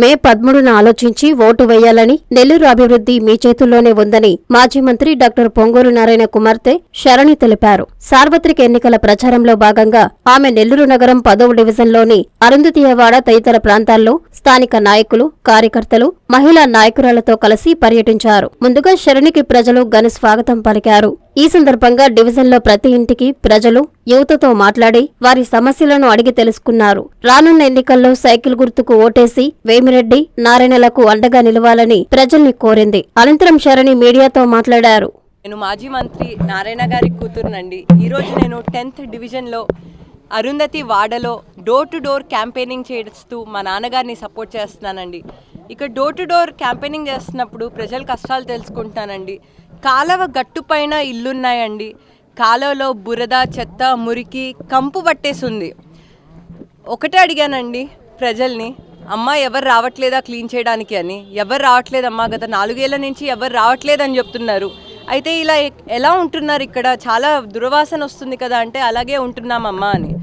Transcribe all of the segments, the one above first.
మే పదమూడున ఆలోచించి ఓటు వేయాలని నెల్లూరు అభివృద్ధి మీ చేతుల్లోనే ఉందని మాజీ మంత్రి డాక్టర్ పొంగూరు నారాయణ కుమార్తె శరణి తెలిపారు. సార్వత్రిక ఎన్నికల ప్రచారంలో భాగంగా ఆమె నెల్లూరు నగరం పదవ డివిజన్లోని అరుంధతీయవాడ తదితర ప్రాంతాల్లో స్థానిక నాయకులు కార్యకర్తలు మహిళా నాయకురాలతో కలిసి పర్యటించారు. ముందుగా శరణికి ప్రజలు ఘన స్వాగతం పలికారు. ఈ సందర్భంగా డివిజన్లో ప్రతి ఇంటికి ప్రజలు యువతతో మాట్లాడి వారి సమస్యలను అడిగి తెలుసుకున్నారు. రానున్న ఎన్నికల్లో సైకిల్ గుర్తుకు ఓటేసి వేమిరెడ్డి నారాయణలకు అండగా నిలవాలని ప్రజల్ని కోరింది. అనంతరం శరణి మీడియాతో మాట్లాడారు. నేను మాజీ మంత్రి నారాయణ గారి కూతురునండి. ఈరోజు నేను టెన్త్ డివిజన్లో అరుంధతి వాడలో డోర్ టు డోర్ క్యాంపెయినింగ్ చేస్తూ మా నాన్నగారిని సపోర్ట్ చేస్తున్నానండి. ఇక్కడ డోర్ టు డోర్ క్యాంపెయినింగ్ చేస్తున్నప్పుడు ప్రజల కష్టాలు తెలుసుకుంటానండి కాలవ గట్టు పైన ఇల్లున్నాయండి. కాలువలో బురద చెత్త మురికి కంపు పట్టేసింది. ఒకటే అడిగానండి ప్రజల్ని అమ్మ ఎవరు రావట్లేదా క్లీన్ చేయడానికి? అని. ఎవరు రావట్లేదమ్మా గత నాలుగేళ్ళ నుంచి ఎవరు రావట్లేదని చెప్తున్నారు. అయితే ఇలా ఎలా ఉంటున్నారు ఇక్కడ? చాలా దుర్వాసన వస్తుంది కదా అంటే అలాగే ఉంటున్నామమ్మా అని.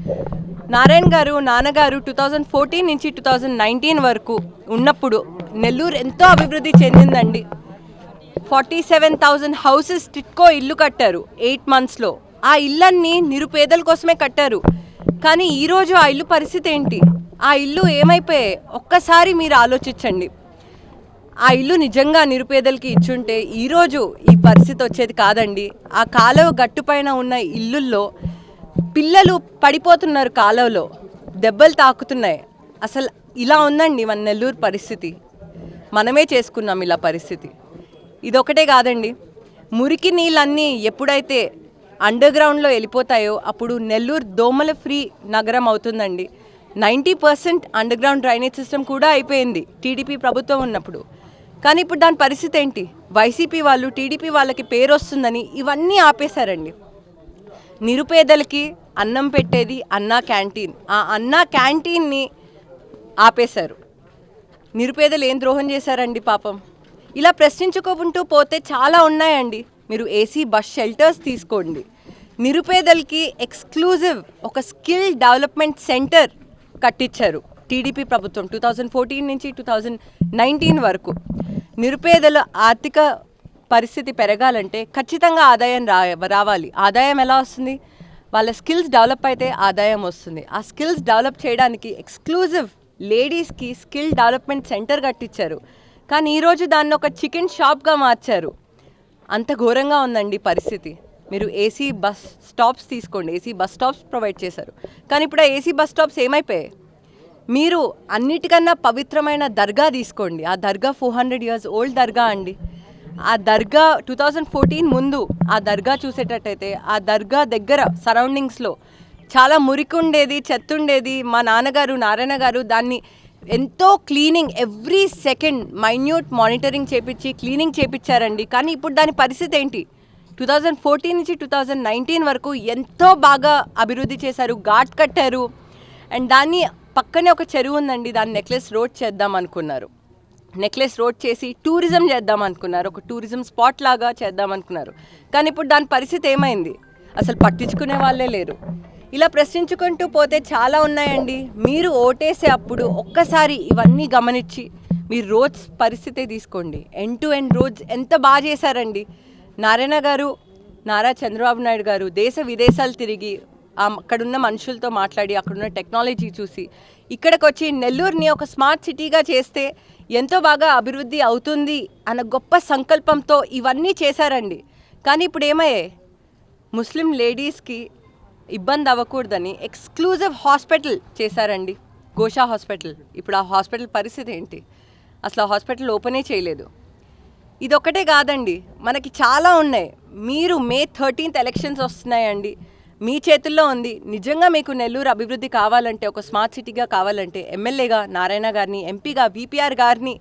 నారాయణ గారు నాన్నగారు టూ థౌజండ్ ఫోర్టీన్ నుంచి టూ థౌజండ్ నైన్టీన్ వరకు ఉన్నప్పుడు నెల్లూరు ఎంతో అభివృద్ధి చెందిందండి. Forty seven thousand houses TIDCO ఇల్లు కట్టారు ఎయిట్ మంత్స్లో. ఆ ఇల్లన్నీ నిరుపేదల కోసమే కట్టారు. కానీ ఈరోజు ఆ ఇల్లు పరిస్థితి ఏంటి? ఆ ఇల్లు ఏమైపోయాయి? ఒక్కసారి మీరు ఆలోచించండి. ఆ ఇల్లు నిజంగా నిరుపేదలకి ఇచ్చుంటే ఈరోజు ఈ పరిస్థితి వచ్చేది కాదండి. ఆ కాలువ గట్టుపైన ఉన్న ఇల్లుల్లో పిల్లలు పడిపోతున్నారు కాలువలో. దెబ్బలు తాకుతున్నాయి. అసలు ఇలా ఉందండి మన నెల్లూరు పరిస్థితి. మనమే చేసుకున్నాం ఇలా పరిస్థితి. ఇదొకటే కాదండి. మురికి నీళ్ళన్నీ ఎప్పుడైతే అండర్ గ్రౌండ్లో వెళ్ళిపోతాయో అప్పుడు నెల్లూరు దోమల ఫ్రీ నగరం అవుతుందండి. Ninety percent underground drainage system కూడా అయిపోయింది టీడీపీ ప్రభుత్వం ఉన్నప్పుడు. కానీ ఇప్పుడు దాని పరిస్థితి ఏంటి? వైసీపీ వాళ్ళు టీడీపీ వాళ్ళకి పేరు వస్తుందని ఇవన్నీ ఆపేశారండి. నిరుపేదలకి అన్నం పెట్టేది అన్నా క్యాంటీన్. ఆ అన్నా క్యాంటీన్ని ఆపేశారు. నిరుపేదలు ఏం ద్రోహం చేశారండి పాపం? ఇలా ప్రశ్నించుకుంటూ పోతే చాలా ఉన్నాయండి. మీరు ఏసీ బస్ షెల్టర్స్ తీసుకోండి. నిరుపేదలకి ఎక్స్క్లూజివ్ ఒక స్కిల్ డెవలప్మెంట్ సెంటర్ కట్టించారు టీడీపీ ప్రభుత్వం టూ థౌజండ్ ఫోర్టీన్ నుంచి టూ థౌజండ్ నైన్టీన్ వరకు. నిరుపేదల ఆర్థిక పరిస్థితి పెరగాలంటే ఖచ్చితంగా ఆదాయం రా రావాలి. ఆదాయం ఎలా వస్తుంది? వాళ్ళ స్కిల్స్ డెవలప్ అయితే ఆదాయం వస్తుంది. ఆ స్కిల్స్ డెవలప్ చేయడానికి ఎక్స్క్లూజివ్ లేడీస్కి స్కిల్ డెవలప్మెంట్ సెంటర్ కట్టించారు కానీ ఈరోజు దాన్ని ఒక చికెన్ షాప్గా మార్చారు. అంత ఘోరంగా ఉందండి పరిస్థితి. మీరు ఏసీ బస్ స్టాప్స్ తీసుకోండి. ఏసీ బస్ స్టాప్స్ ప్రొవైడ్ చేశారు. కానీ ఇప్పుడు ఆ ఏసీ బస్ స్టాప్స్ ఏమైపోయాయి? మీరు అన్నిటికన్నా పవిత్రమైన దర్గా తీసుకోండి. ఆ దర్గా ఫోర్ హండ్రెడ్ ఇయర్స్ ఓల్డ్ దర్గా అండి. ఆ దర్గా టూ థౌజండ్ ఫోర్టీన్ ముందు ఆ దర్గా చూసేటట్టయితే ఆ దర్గా దగ్గర సరౌండింగ్స్లో చాలా మురికి ఉండేది చెత్త ఉండేది మా నాన్నగారు నారాయణ గారు దాన్ని ఎంతో cleaning every second minute monitoring చేపించి క్లీనింగ్ చేపించారండి. కానీ ఇప్పుడు దాని పరిస్థితి ఏంటి? టూ థౌజండ్ ఫోర్టీన్ నుంచి టూ థౌజండ్ నైన్టీన్ వరకు ఎంతో బాగా అభివృద్ధి చేశారు ఘాట్ కట్టారు. అండ్ దాన్ని పక్కనే ఒక చెరువు ఉందండి దాన్ని నెక్లెస్ రోడ్ చేద్దాం అనుకున్నారు. నెక్లెస్ రోడ్ చేసి టూరిజం చేద్దాం అనుకున్నారు ఒక టూరిజం స్పాట్ లాగా చేద్దాం అనుకున్నారు. కానీ ఇప్పుడు దాని పరిస్థితి ఏమైంది? అసలు పట్టించుకునే వాళ్ళే లేరు. ఇలా ప్రశ్నించుకుంటూ పోతే చాలా ఉన్నాయండి. మీరు ఓటేసే అప్పుడు ఒక్కసారి ఇవన్నీ గమనించి మీరు రోజ్ పరిస్థితే తీసుకోండి. ఎండ్ టు ఎండ్ రోడ్స్ ఎంత బాగా చేశారండి. నారాయణ గారు నారా చంద్రబాబు నాయుడు గారు దేశ విదేశాలు తిరిగి అక్కడున్న మనుషులతో మాట్లాడి అక్కడున్న టెక్నాలజీ చూసి ఇక్కడికి వచ్చి నెల్లూరుని ఒక స్మార్ట్ సిటీగా చేస్తే ఎంతో బాగా అభివృద్ధి అవుతుంది అన్న గొప్ప సంకల్పంతో ఇవన్నీ చేశారండి. కానీ ఇప్పుడు ఏమయ్యాయి? ముస్లిం లేడీస్కి ఇబ్బంది అవ్వకూడదని ఎక్స్క్లూజివ్ హాస్పిటల్ చేశారండి. గోషా హాస్పిటల్. ఇప్పుడు ఆ హాస్పిటల్ పరిస్థితి ఏంటి? అసలు ఆ హాస్పిటల్ ఓపెనే చేయలేదు. ఇదొక్కటే కాదండి. మనకి చాలా ఉన్నాయి. మీరు మే థర్టీన్త్ ఎలక్షన్స్ వస్తున్నాయండి. మీ చేతుల్లో ఉంది. నిజంగా మీకు నెల్లూరు అభివృద్ధి కావాలంటే ఒక స్మార్ట్ సిటీగా కావాలంటే ఎమ్మెల్యేగా నారాయణ గారిని ఎంపీగా విపిఆర్ గారిని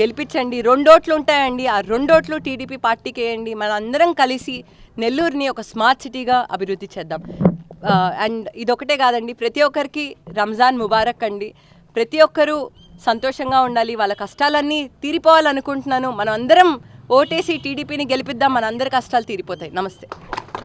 గెలిపించండి. రెండోట్లు ఉంటాయండి ఆ రెండోట్లు టీడీపీ పార్టీకి వేయండి. మనందరం కలిసి నెల్లూరుని ఒక స్మార్ట్ సిటీగా అభివృద్ధి చేద్దాం. అండ్ ఇదొకటే కాదండి. ప్రతి ఒక్కరికి రంజాన్ ముబారక్ అండి. ప్రతి ఒక్కరూ సంతోషంగా ఉండాలి. వాళ్ళ కష్టాలన్నీ తీరిపోవాలనుకుంటున్నాను. మనం అందరం ఓటేసి టీడీపీని గెలిపిద్దాం. మన అందరి కష్టాలు తీరిపోతాయి. నమస్తే.